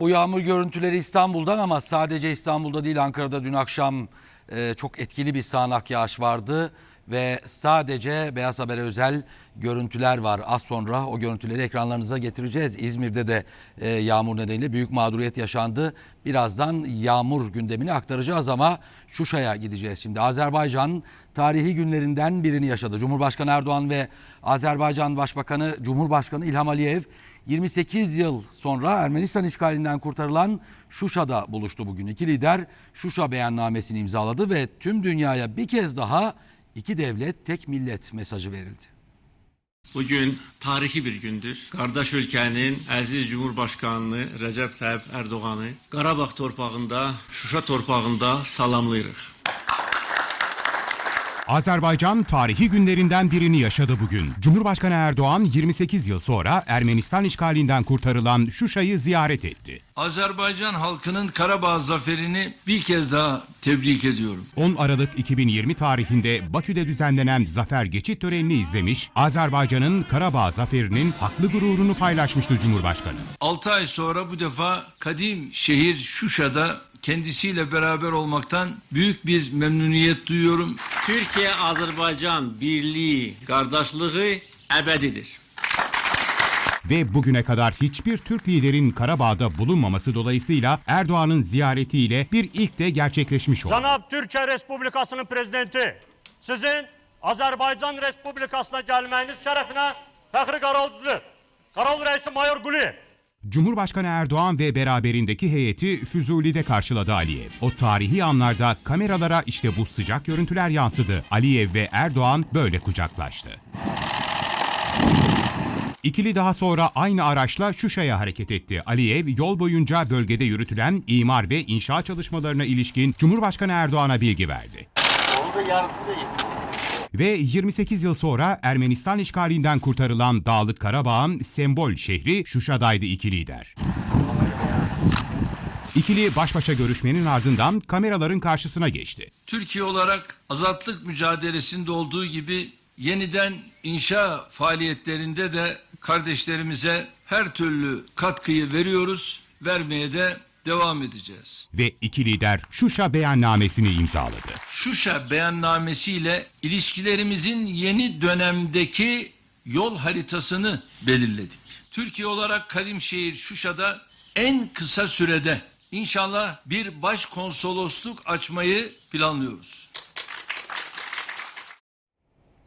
Bu yağmur görüntüleri İstanbul'dan ama sadece İstanbul'da değil Ankara'da dün akşam e, çok etkili bir sağanak yağış vardı ve sadece Beyaz Haber'e özel görüntüler var. Az sonra o görüntüleri ekranlarınıza getireceğiz. İzmir'de de e, yağmur nedeniyle büyük mağduriyet yaşandı. Birazdan yağmur gündemini aktaracağız ama Şuşa'ya gideceğiz şimdi. Azerbaycan tarihi günlerinden birini yaşadı. Cumhurbaşkanı Erdoğan ve Azerbaycan Başbakanı Cumhurbaşkanı İlham Aliyev 28 yıl sonra Ermenistan işgalinden kurtarılan Şuşa'da buluştu bugün. İki lider Şuşa beyannamesini imzaladı ve tüm dünyaya bir kez daha iki devlet tek millet mesajı verildi. Bugün tarihi bir gündür. Qardaş ölkənin əziz Cumhurbaşqanını Rəcəb Tayyip Ərdoğanı Qarabağ torpağında, Şuşa torpağında salamlayırıq. Azerbaycan tarihi günlerinden birini yaşadı bugün. Cumhurbaşkanı Erdoğan 28 yıl sonra Ermenistan işgalinden kurtarılan Şuşa'yı ziyaret etti. Azerbaycan halkının Karabağ zaferini bir kez daha tebrik ediyorum. 10 Aralık 2020 tarihinde Bakü'de düzenlenen zafer geçit törenini izlemiş, Azerbaycan'ın Karabağ zaferinin haklı gururunu paylaşmıştı Cumhurbaşkanı. 6 ay sonra bu defa kadim şehir Şuşa'da kendisiyle beraber olmaktan büyük bir memnuniyet duyuyorum. Türkiyə-Azərbaycan birliyi, qardaşlığı əbədidir. Ve bugüne kadar hiçbir Türk liderin Karabağ'da bulunmaması dolayısıyla Erdoğan'ın ziyaretiyle bir ilk de gerçekleşmiş oldu. Cənab Türkiyə Respublikasının prezidenti, sizin Azərbaycan Respublikasına gəlməyiniz şərəfinə Fəxri Qaravulcudur. Qaravul rəisi Mayor Quliyev. Cumhurbaşkanı Erdoğan ve beraberindeki heyeti Füzuli'de karşıladı Aliyev. O tarihi anlarda kameralara işte bu sıcak görüntüler yansıdı. Aliyev ve Erdoğan böyle kucaklaştı. İkili daha sonra aynı araçla Şuşa'ya hareket etti. Aliyev yol boyunca bölgede yürütülen imar ve inşaat çalışmalarına ilişkin Cumhurbaşkanı Erdoğan'a bilgi verdi. Ve 28 yıl sonra Ermenistan işgalinden kurtarılan Dağlık Karabağ'ın sembol şehri Şuşa'daydı iki lider. İkili baş başa görüşmenin ardından kameraların karşısına geçti. Türkiye olarak azatlık mücadelesinde olduğu gibi yeniden inşa faaliyetlerinde de kardeşlerimize her türlü katkıyı veriyoruz, vermeye de devam edeceğiz. Ve iki lider Şuşa beyannamesini imzaladı. Şuşa beyannamesiyle ilişkilerimizin yeni dönemdeki yol haritasını belirledik. Türkiye olarak kadim şehir Şuşa'da en kısa sürede inşallah bir başkonsolosluk açmayı planlıyoruz.